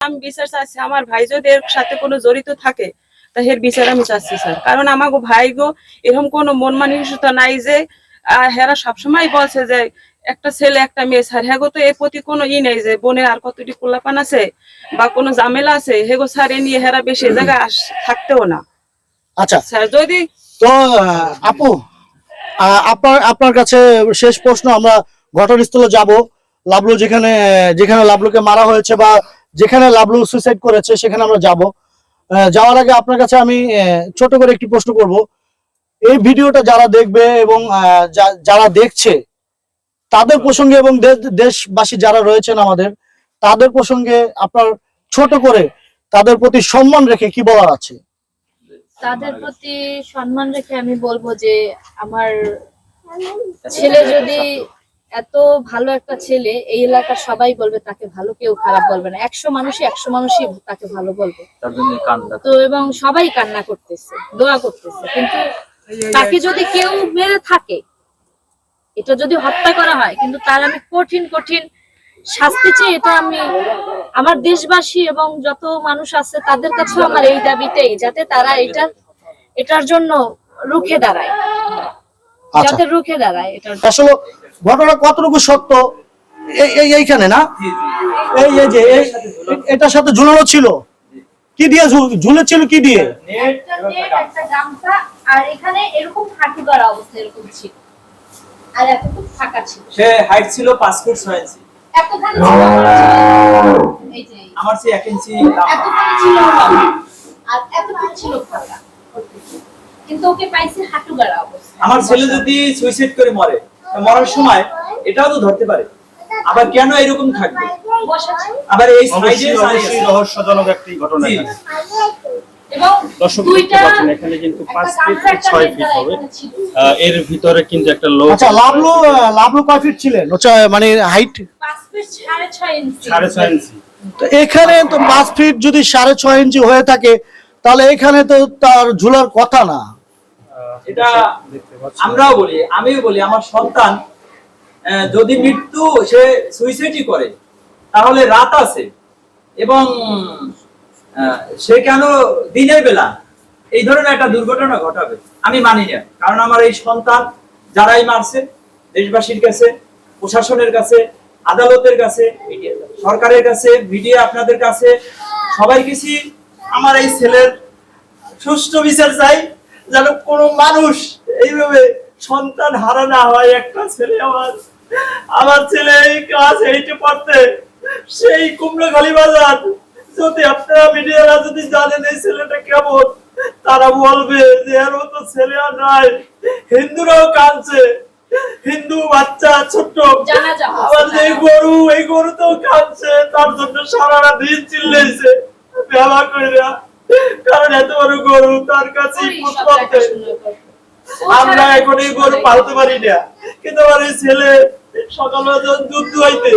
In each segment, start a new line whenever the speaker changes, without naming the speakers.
আমি বিচার চাচ্ছি আমার ভাই যদি এর সাথে কোনো জড়িত থাকে তা এর বিচার আমি চাচ্ছি স্যার। কারণ আমাকে ভাই গো এরকম কোনো মন মানসিকতা নাই যে হেরা সবসময় বলছে যে একটা ছেলে একটা মেয়ে স্যার। হ্যাগো তো এর প্রতি কোনো ই নেই যে বোনের আর কতটি কোলাপান আছে বা কোনো ঝামেলা আছে হেগো স্যার এ নিয়ে হেরা বেশি জায়গায় আস- থাকতেও না।
আচ্ছা।
স্যার যদি
তো আপু আপনার আপনার কাছে শেষ প্রশ্ন আমরা ঘটনাস্থলে যাব। লাবলু যেখানে যেখানে লাবলুকে মারা হয়েছে বা যেখানে লাবলু সুইসাইড করেছে, সেখানে আমরা যাব। যাওয়ার আগে আপনার কাছে আমি ছোট করে একটি প্রশ্ন করব। এই ভিডিওটা যারা দেখবে এবং যারা দেখছে, তাদের প্রসঙ্গে এবং দেশ- দেশবাসী যারা রয়েছেন আমাদের, তাদের প্রসঙ্গে আপনার ছোট করে তাদের প্রতি সম্মান রেখে কি বলার আছে?
তাদের প্রতি সম্মান রেখে আমি বলব যে, আমার ছেলে যদি এত ভালো একটা ছেলে এই এলাকার সবাই বলবে তাকে ভালো কেউ খারাপ বলবে না। একশো মানুষই একশো মানুষই তাকে ভালো বলবে।
তার জন্য কান্না
তো এবং সবাই কান্না করতেছে দোয়া করতেছে। কিন্তু তাকে যদি কেউ মেরে থাকে এটা যদি হত্যা করা হয় কিন্তু তার আমি কঠিন কঠিন শাস্তি চাই এটা আমি আমার দেশবাসী এবং যত মানুষ আছে তাদের কাছেও আমার এই দাবিটাই যাতে তারা এটা এটার জন্য রুখে দাঁড়ায়।
আচ্ছা।
যাতে রুখে দাঁড়ায় এটার
আসলে ঘটনা কতটুকু সত্য? এই- এই এইখানে না? এই এই যে এটার সাথে ঝুলানো ছিল? কি দিয়ে ঝুলেছিল কি দিয়ে?
একটা নেট একটা গামছা আর এখানে এরকম হাঁটু করা অবস্থা এরকম ছিল। আর এতটুকু ফাঁকা ছিল।
সে হাইট ছিল পাঁচ ফুট ছয় ইঞ্চি
এতখানি ছিল। এই যে
আমার চেয়ে এক ইঞ্চি
এতখানি ছিল আর এতটুকু ছিল ফাঁকা। কিন্তু ওকে পাইছে হাঁটু গাড়া অবস্থা।
আমার ছেলে যদি সুইসাইড করে মরে মরার সময় এটাও তো ধরতে পারে। আবার কেন এরকম থাকবে? আবার এই সাইডে
রহস্যজনক একটি ঘটনা
জি।
এখানে।
এবং
দর্শক দেখতে পাচ্ছেন এখানে কিন্তু পাঁচ ফিট ছয় ফিট হবে।
এখানে ছিল।
আহ, এর ভিতরে কিন্তু একটা লোক
আচ্ছা লাভলু লাভলু কয় ফিট ছিলেন? হচ্ছে মানে হাইট
সাড়ে ছয় ইঞ্চি
তো এখানে তো পাঁচ ফিট যদি সাড়ে ছয় ইঞ্চি হয়ে থাকে তাহলে এখানে তো তার ঝুলার কথা না।
এটা আমরাও বলি আমিও বলি আমার সন্তান যদি মৃত্যু সে সুইসাইডই করে তাহলে রাত আছে এবং সে কেন দিনের বেলা? এই ধরনের একটা দুর্ঘটনা ঘটাবে। আমি মানি না কারণ আমার এই সন্তান যারাই মারছে দেশবাসীর কাছে প্রশাসনের কাছে আদালতের কাছে সরকারের কাছে মিডিয়া আপনাদের কাছে সবাই কিছু আমার এই ছেলের সুষ্ঠু বিচার চাই। যেন কোনো মানুষ এইভাবে সন্তান হারা না হয়। একটা ছেলে আমার আমার ছেলে এই ক্লাস এইটে পড়তে সেই কুমড়োখালি বাজার যদি আপনারা মিডিয়ারা যদি জানেন এই ছেলেটা কেমন তারা বলবে যে এর মতো ছেলে আর নাই। হিন্দুরাও কাঁদছে। হিন্দু বাচ্চা ছোট্ট। আবার
জানাজা।
গরু এই গরু তো কাঁদছে তার জন্য সারা দিন চিল্লেছে ব্যবহার করে কারণ এত বড় গরু তার কাছে আমরা এখন এই গরু পালতে পারি না। কিন্তু আমার এই ছেলে সকালে যখন দুধ দুয়াইতে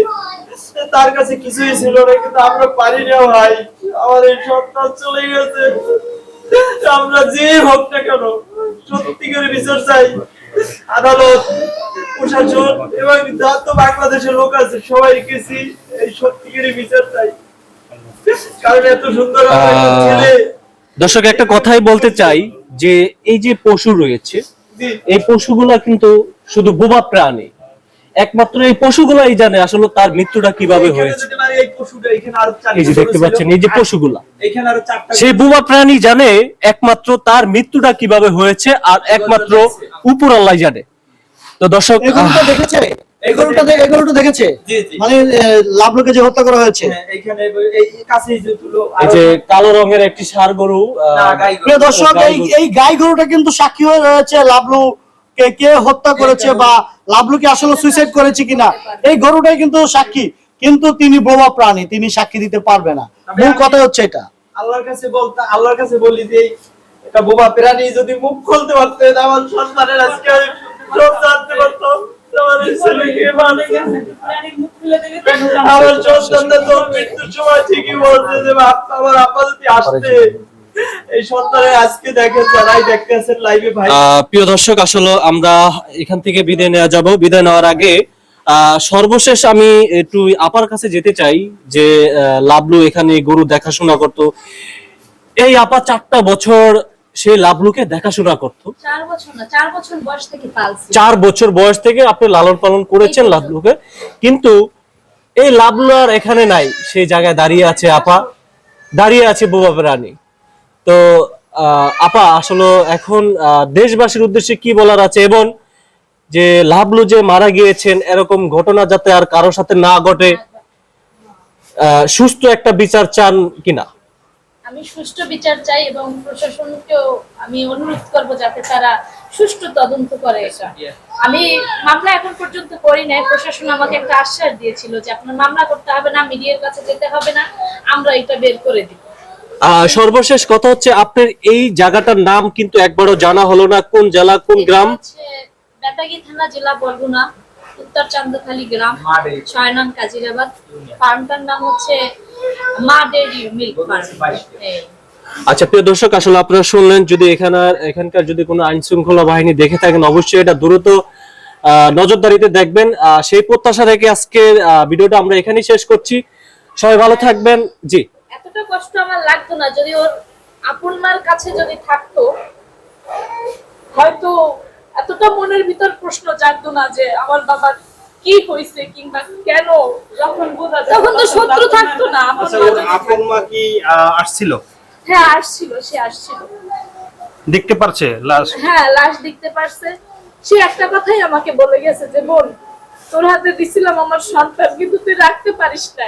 তার কাছে কিছুই ছিল না কিন্তু আমরা পারি না ভাই। আমার এই সন্তান চলে গেছে। আমরা যে হোক না কেন সত্যি করে বিচার চাই। আদালত প্রশাসন এবং যত বাংলাদেশের লোক আছে সবাই গেছি এই সত্যিকারই বিচার চাই।
দর্শক একটা কথাই বলতে চাই যে এই যে পশু রয়েছে এই পশুগুলা কিন্তু শুধু বোবা প্রাণী। একমাত্র এই পশুগুলাই জানে আসলে তার মৃত্যুটা কীভাবে হয়েছে।
এই পশুটা এখানে আরও চারটা
এই যে দেখতে পাচ্ছেন এই যে পশুগুলা। সেই বোবা প্রাণী জানে একমাত্র তার মৃত্যুটা কীভাবে হয়েছে আর একমাত্র উপর আল্লাহ জানে। তো দর্শক
এগুলোটা দেখেছে এগুলোটা দে- এগুলোটা দেখেছে?
জি, জি।
মানে আহ, যে হত্যা করা হয়েছে।
হ্যাঁ, এইখানে এই কাছেই যে তুলো
এই যে কালো রঙের একটি সার গরু আহ,
না, গাই গরু।
প্রিয় দর্শক এই এই গাই গরুটা কিন্তু সাক্ষী হয়ে রয়েছে লাভলু কে কে হত্যা করেছে বা লাভলুকে আসলে সুইসাইড করেছে কিনা। এই গরুটাই কিন্তু সাক্ষী। কিন্তু তিনি বোমা প্রাণী তিনি সাক্ষী দিতে পারবে না। মূল কথা হচ্ছে এটা।
আল্লাহর কাছে বলতে আল্লাহর কাছে বলি যে এটা বোবা প্রাণী যদি মুখ খুলতে পারতে আমার সন্তানের আজকে সব জানতে পারতাম। আমার সন্তানটা তো মৃত্যুর সময় ঠিকই বলছে যে আমার আপা যদি আসতে এই সন্তানের আজকে দেখেন যারাই দেখতেছেন লাইভে ভাই।
আহ, প্রিয় দর্শক আসলে আমরা এখান থেকে বিদায় নেওয়া যাব। বিদায় নেওয়ার আগে আহ, সর্বশেষ আমি একটু আপার কাছে যেতে চাই যে আহ, লাবলু এখানে গরু দেখাশোনা করত। এই আপা চারটা বছর সে লাভলুকে দেখাশোনা করত।
চার বছর বয়স থেকে
আপনি লালন পালন করেছেন লাভলুকে কিন্তু এই লাভলু আর এখানে নাই সেই জায়গায় দাঁড়িয়ে আছে আপা। দাঁড়িয়ে আছে বোবা রানী। তো আপা আসলে এখন দেশবাসীর উদ্দেশ্যে কি বলার আছে? এবং যে লাভলু যে মারা গিয়েছেন এরকম ঘটনা যাতে আর কারোর সাথে না ঘটে আহ, সুস্থ একটা বিচার চান কিনা?
আমি সুষ্ঠু বিচার চাই এবং প্রশাসনকেও আমি অনুরোধ করব যাতে তারা সুষ্ঠু তদন্ত করে। এটা আমি মামলা এখন পর্যন্ত করি নাই। প্রশাসন আমাকে একটা আশ্বাস দিয়েছিল যে আপনার মামলা করতে হবে না মিডিয়ার কাছে যেতে হবে না আমরা এটা বের করে দিব।
সর্বশেষ কথা হচ্ছে আপনার এই জায়গাটার নাম কিন্তু একবারও জানা হলো না। কোন জেলা কোন গ্রাম?
বেতাগী থানা জেলা বরগুনা উত্তর চান্দখালী গ্রাম ছয় নং কাজিরাবাদ। ফার্মটার নাম হচ্ছে মা মিল্ক
আচ্ছা প্রিয় দর্শক আসলে আপনারা শুনলেন যদি এখানে এখানকার যদি কোনো আইন শৃঙ্খলা বাহিনী দেখে থাকেন অবশ্যই এটা দ্রুত নজরদারিতে দেখবেন। সেই প্রত্যাশা রেখে আজকের ভিডিওটা আমরা এখানেই শেষ করছি। সবাই ভালো থাকবেন। জি।
এতটা কষ্ট আমার লাগতো না যদি ওর আপন মার কাছে যদি থাকতো হয়তো এতটা মনের ভিতর প্রশ্ন জাগতো না যে আমার বাবার কি হয়েছে কিংবা কেন যখন বোঝা তখন তো শত্রু থাকতো না আপন
আচ্ছা
মা
আপন মা কি আসছিল?
হ্যাঁ আসছিল সে আসছিল।
দেখতে পারছে লাশ?
হ্যাঁ লাশ দেখতে পারছে। সে একটা কথাই আমাকে বলে গেছে যে বোন তোর হাতে দিছিলাম আমার সন্তান কিন্তু তুই রাখতে পারিস না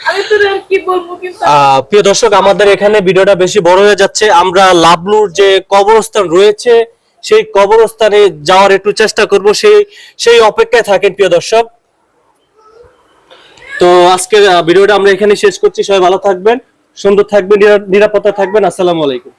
আমি তোর কি বলব কিন্তু
আহ, প্রিয় দর্শক আমাদের এখানে ভিডিওটা বেশি বড় হয়ে যাচ্ছে। আমরা লাবলুর যে কবরস্থান রয়েছে সেই কবরস্থানে যাওয়ার একটু চেষ্টা করব, সেই সেই অপেক্ষায় থাকেন প্রিয় দর্শক। তো আজকের ভিডিওটা আমরা এখানে শেষ করছি। সবাই ভালো থাকবেন, সুন্দর থাকবেন নিরাপত্তা থাকবেন। আসসালামু আলাইকুম।